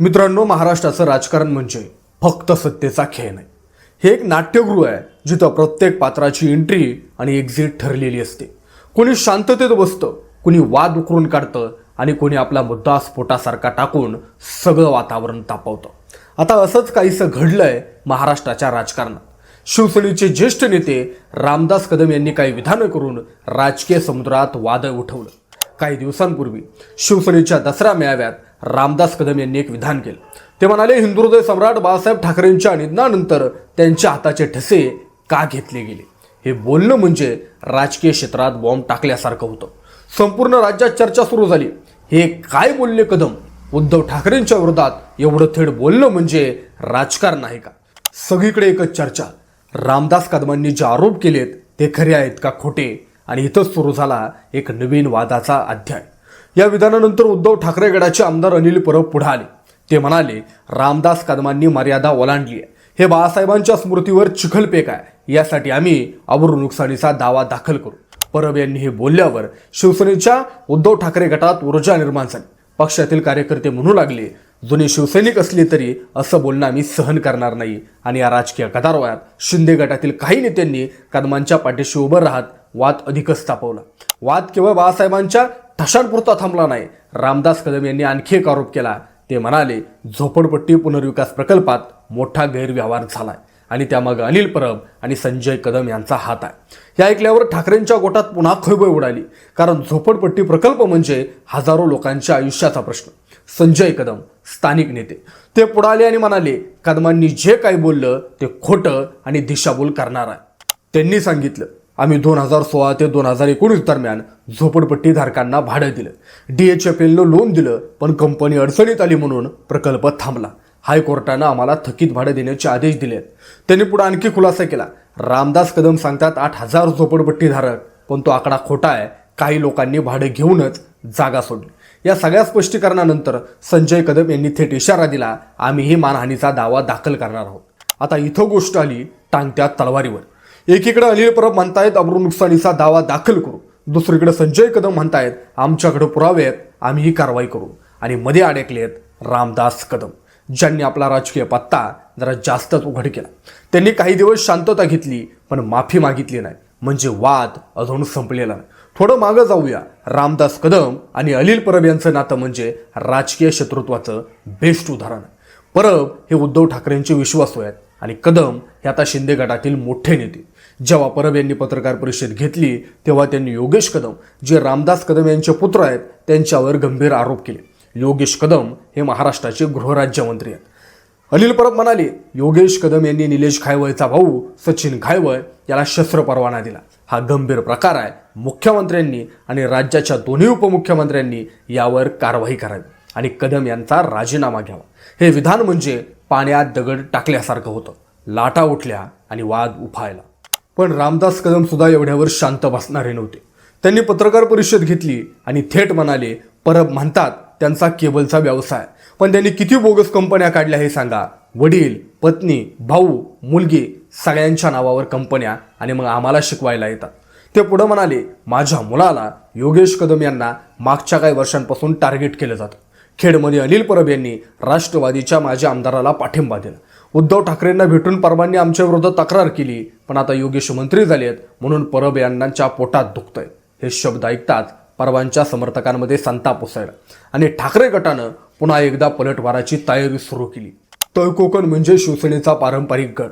मित्रांनो महाराष्ट्राचं राजकारण म्हणजे फक्त सत्तेचा खेळ नाही. हे एक नाट्यगृह आहे जिथं प्रत्येक पात्राची एंट्री आणि एक्झिट ठरलेली असते. कोणी शांततेत बसतं कोणी वाद उकरून काढतं आणि कोणी आपला मुद्दा स्फोटासारखा टाकून सगळं वातावरण तापवतं. आता असंच काहीसं घडलंय महाराष्ट्राच्या राजकारणात. शिवसेनेचे ज्येष्ठ नेते रामदास कदम यांनी काही विधानं करून राजकीय समुद्रात वादळ उठवलं. काही दिवसांपूर्वी शिवसेनेच्या दसरा मेळाव्यात रामदास कदम यांनी एक विधान केलं. ते म्हणाले हिंदुहृदय सम्राट बाळासाहेब ठाकरेंच्या निधनानंतर त्यांच्या हाताचे ठसे का घेतले गेले? हे बोलणं म्हणजे राजकीय क्षेत्रात बॉम्ब टाकल्यासारखं होतं. संपूर्ण राज्यात चर्चा सुरू झाली. हे काय बोलले कदम? उद्धव ठाकरेंच्या विरोधात एवढं थेट बोलणं म्हणजे राजकारण आहे का? सगळीकडे एकच चर्चा. रामदास कदमांनी जे आरोप केलेत ते खरे आहेत का खोटे? आणि इथंच सुरू झाला एक नवीन वादाचा अध्याय. या विधानानंतर उद्धव ठाकरे गटाचे आमदार अनिल परब पुढे आले. ते म्हणाले रामदास कदमांनी मर्यादा ओलांडली आहे. हे बाळासाहेबांच्या स्मृतीवर चिखलपेक आहे. यासाठी आम्ही अब्रू नुकसानीचा दावा दाखल करू. परब यांनी हे बोलल्यावर शिवसेनेच्या उद्धव ठाकरे गटात ऊर्जा निर्माण झाली. पक्षातील कार्यकर्ते म्हणू लागले जुने शिवसैनिक असले तरी असं बोलणं आम्ही सहन करणार नाही आणि या राजकीय गदारोळात शिंदे गटातील काही नेत्यांनी कदमांच्या पाठीशी उभं राहत वाद अधिकच तापवला. वाद केवळ बाळासाहेबांच्या ठशांपुरता थांबला नाही. रामदास कदम यांनी आणखी एक आरोप केला. ते म्हणाले झोपडपट्टी पुनर्विकास प्रकल्पात मोठा गैरव्यवहार झालाय आणि त्यामागे अनिल परब आणि संजय कदम यांचा हात आहे. हे ऐकल्यावर ठाकरेंच्या गोटात पुन्हा खळबळ उडाली. कारण झोपडपट्टी प्रकल्प म्हणजे हजारो लोकांच्या आयुष्याचा प्रश्न. संजय कदम स्थानिक नेते. ते पुढाले आणि म्हणाले कदमांनी जे काही बोललं ते खोटं आणि दिशाभूल करणार आहे. त्यांनी सांगितलं आम्ही दोन हजार सोळा ते दोन हजार एकोणीस दरम्यान झोपडपट्टी धारकांना भाडं दिलं. डी एच एफ एलनं लोन दिलं पण कंपनी अडचणीत आली म्हणून प्रकल्प थांबला. हायकोर्टानं आम्हाला थकीत भाडं देण्याचे आदेश दिले. आहेत त्यांनी पुढे आणखी खुलासा केला. रामदास कदम सांगतात आठ हजार झोपडपट्टीधारक पण तो आकडा खोटा आहे. काही लोकांनी भाडं घेऊनच जागा सोडली. या सगळ्या स्पष्टीकरणानंतर संजय कदम यांनी थेट इशारा दिला आम्हीही मानहानीचा दावा दाखल करणार आहोत. आता इथं गोष्ट आली टांगत्या तलवारीवर. एकीकडे अनिल परब म्हणतायत अब्रू नुकसानीचा दावा दाखल करू. दुसरीकडे संजय कदम म्हणतायत आमच्याकडे पुरावे आहेत आम्ही ही कारवाई करू. आणि मध्ये अडकलेत रामदास कदम ज्यांनी आपला राजकीय पत्ता जरा जास्तच उघड केला. त्यांनी काही दिवस शांतता घेतली पण माफी मागितली नाही. म्हणजे वाद अजून संपलेला नाही. थोडं मागं जाऊया. रामदास कदम आणि अनिल परब यांचं नातं म्हणजे राजकीय शत्रुत्वाचं बेस्ट उदाहरण. परब हे उद्धव ठाकरेंचे विश्वासू आहेत आणि कदम हे आता शिंदे गटातील मोठे नेते. जेव्हा परब यांनी पत्रकार परिषद घेतली तेव्हा त्यांनी योगेश कदम जे रामदास कदम यांचे पुत्र आहेत त्यांच्यावर गंभीर आरोप केले. योगेश कदम हे महाराष्ट्राचे गृहराज्यमंत्री आहेत. अनिल परब म्हणाले योगेश कदम यांनी निलेश खायवळचा भाऊ सचिन खायवळ याला शस्त्र परवाना दिला. हा गंभीर प्रकार आहे. मुख्यमंत्र्यांनी आणि राज्याच्या दोन्ही उपमुख्यमंत्र्यांनी यावर कारवाई करावी आणि कदम यांचा राजीनामा घ्यावा. हे विधान म्हणजे पाण्यात दगड टाकल्यासारखं होतं. लाटा उठल्या आणि वाद उफायला. पण रामदास कदम सुद्धा एवढ्यावर शांत बसणारे नव्हते. त्यांनी पत्रकार परिषद घेतली आणि थेट म्हणाले परब म्हणतात त्यांचा केबलचा व्यवसाय. पण त्यांनी किती बोगस कंपन्या काढल्या हे सांगा. वडील पत्नी भाऊ मुलगी सगळ्यांच्या नावावर कंपन्या आणि मग आम्हाला शिकवायला येतात. ते पुढं म्हणाले माझ्या मुलाला योगेश कदम यांना मागच्या काही वर्षांपासून टार्गेट केलं जातं. खेडमध्ये अनिल परब यांनी राष्ट्रवादीच्या माझ्या आमदाराला पाठिंबा दिला. उद्धव ठाकरेंना भेटून परबांनी आमच्या विरोधात तक्रार केली पण आता योगेश मंत्री आहेत म्हणून परब यांनाच्या पोटात दुखतंय. हे शब्द ऐकताच परबांच्या समर्थकांमध्ये संताप उसळला. आणि ठाकरे गटानं पुन्हा एकदा पलटवाराची तयारी सुरू केली. तळकोकण म्हणजे शिवसेनेचा पारंपरिक गड.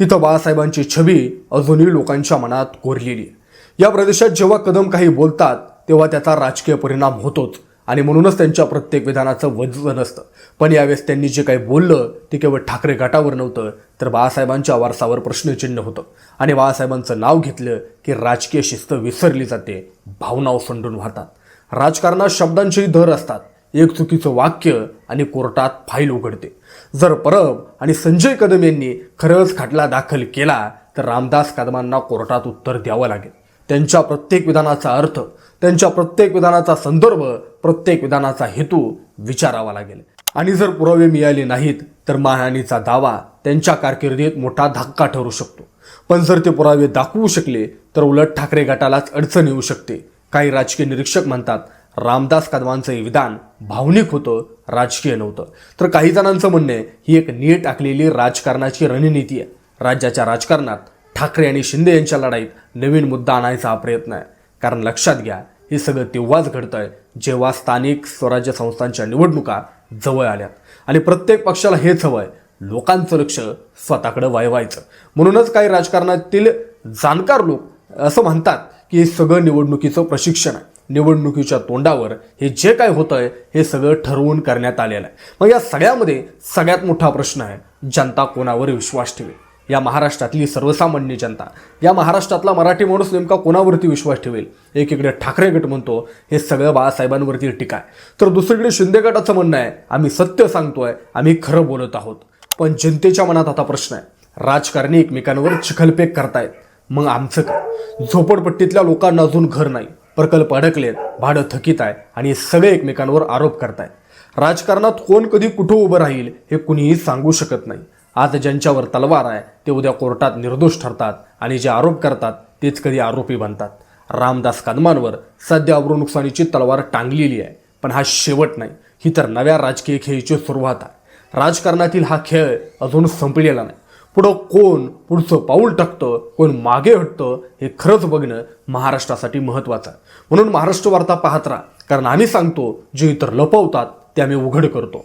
इथं बाळासाहेबांची छबी अजूनही लोकांच्या मनात कोरलेली आहे. या प्रदेशात जेव्हा कदम काही बोलतात तेव्हा त्याचा राजकीय परिणाम होतोच. आणि म्हणूनच त्यांच्या प्रत्येक विधानाचं वजन असतं पण यावेळेस त्यांनी जे काही बोललं ते केवळ ठाकरे गटावर नव्हतं तर बाळासाहेबांच्या वारसावर प्रश्नचिन्ह होतं. आणि बाळासाहेबांचं नाव घेतलं की राजकीय शिस्त विसरली जाते भावना ओसंडून वाहतात. राजकारणात शब्दांचेही धर असतात. एक चुकीचं वाक्य आणि कोर्टात फाईल उघडते. जर परब आणि संजय कदम यांनी खरंच खटला दाखल केला तर रामदास कदमांना कोर्टात उत्तर द्यावं लागेल. त्यांच्या प्रत्येक विधानाचा अर्थ त्यांच्या प्रत्येक विधानाचा संदर्भ प्रत्येक विधानाचा हेतू विचारावा लागेल. आणि जर पुरावे मिळाले नाहीत तर मानहानीचा दावा त्यांच्या कारकिर्दीत मोठा धक्का ठरू शकतो. पण जर ते पुरावे दाखवू शकले तर उलट ठाकरे गटालाच अडचण येऊ शकते. काही राजकीय निरीक्षक म्हणतात रामदास कदमांचं हे विधान भावनिक होतं राजकीय नव्हतं. तर काही जणांचं म्हणणं ही एक नीट टाकलेली राजकारणाची रणनीती आहे. राज्याच्या राजकारणात ठाकरे आणि शिंदे यांच्या लढाईत नवीन मुद्दा आणायचा हा प्रयत्न आहे. कारण लक्षात घ्या हे सगळं तेव्हाच घडतं आहे जेव्हा स्थानिक स्वराज्य संस्थांच्या निवडणुका जवळ आल्यात आणि प्रत्येक पक्षाला हेच हवं आहे लोकांचं लक्ष स्वतःकडे वायवायचं म्हणूनच काही राजकारणातील जाणकार लोक असं म्हणतात की हे सगळं निवडणुकीचं प्रशिक्षण आहे. निवडणुकीच्या तोंडावर हे जे काय होतं आहे हे सगळं ठरवून करण्यात आलेलं आहे. मग या सगळ्यामध्ये सगळ्यात मोठा प्रश्न आहे जनता कोणावर विश्वास ठेवेल? या महाराष्ट्रातली सर्वसामान्य जनता. या महाराष्ट्रातला मराठी माणूस नेमका कोणावरती विश्वास ठेवेल? एकीकडे ठाकरे गट म्हणतो हे सगळं बाळासाहेबांवरती टीका आहे. तर दुसरीकडे शिंदे गटाचं म्हणणं आहे आम्ही सत्य सांगतोय आम्ही खरं बोलत आहोत. पण जनतेच्या मनात आता प्रश्न आहे. राजकारणी एकमेकांवर चिखलपेक करतायत. मग आमचं काय? झोपडपट्टीतल्या लोकांना अजून घर नाही. प्रकल्प अडकलेत भाडं थकीत आहे आणि हे सगळे एकमेकांवर आरोप करतायत. राजकारणात कोण कधी कुठं उभं राहील हे कुणीही सांगू शकत नाही. आज ज्यांच्यावर तलवार आहे ते उद्या कोर्टात निर्दोष ठरतात आणि जे आरोप करतात तेच कधी आरोपी बनतात. रामदास कदमांवर सध्या अब्रू नुकसानीची तलवार टांगलेली आहे पण हा शेवट नाही. ही तर नव्या राजकीय खेळीची सुरुवात आहे. राजकारणातील हा खेळ अजून संपलेला नाही. पुढं कोण पुढचं पाऊल टाकतं कोण मागे हटतं हे खरंच बघणं महाराष्ट्रासाठी महत्त्वाचं आहे. म्हणून महाराष्ट्र वार्ता पाहत राहा कारण आम्ही सांगतो जे इतर लपवतात ते आम्ही उघड करतो.